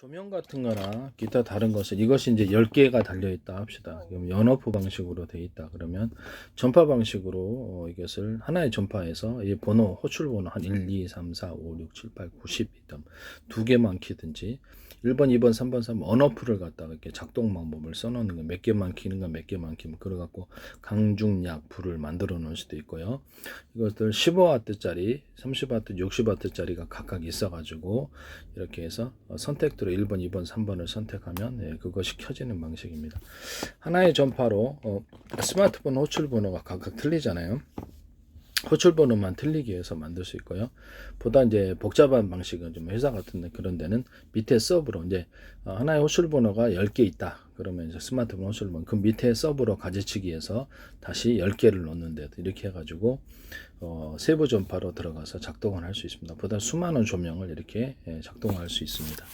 조명 같은 거나 기타 다른 것은 이것이 이제 10개가 달려 있다 합시다. 그럼 연어프 방식으로 돼 있다. 그러면 전파 방식으로 어, 이것을 하나의 전파에서 이 번호 호출 번호 한 1, 2, 3, 4, 5, 6, 7, 8, 9, 10 있던 두 개만 키든지 1번, 2번, 3번, 3번 언어프를 갖다가 이렇게 작동 방법을 써놓는 거 몇 개만 키는 거몇 개만 키면 그래갖고 강중약 불을 만들어 놓을 수도 있고요. 이것들 15W짜리, 30W, 60W짜리가 각각 있어가지고 이렇게 해서 어, 선택도로 1번, 2번, 3번을 선택하면 예, 그것이 켜지는 방식입니다. 하나의 전파로 어, 스마트폰 호출 번호가 각각 틀리잖아요. 호출 번호만 틀리기 위해서 만들 수 있고요. 보다 이제 복잡한 방식은 좀 회사 같은 데 그런 데는 밑에 서브로 이제 어, 하나의 호출 번호가 10개 있다. 그러면 이제 스마트폰 호출 번호 그 밑에 서브로 가지치기 위해서 다시 10개를 넣는데 이렇게 해 가지고 어, 세부 전파로 들어가서 작동을 할 수 있습니다. 보다 수많은 조명을 이렇게 예, 작동할 수 있습니다.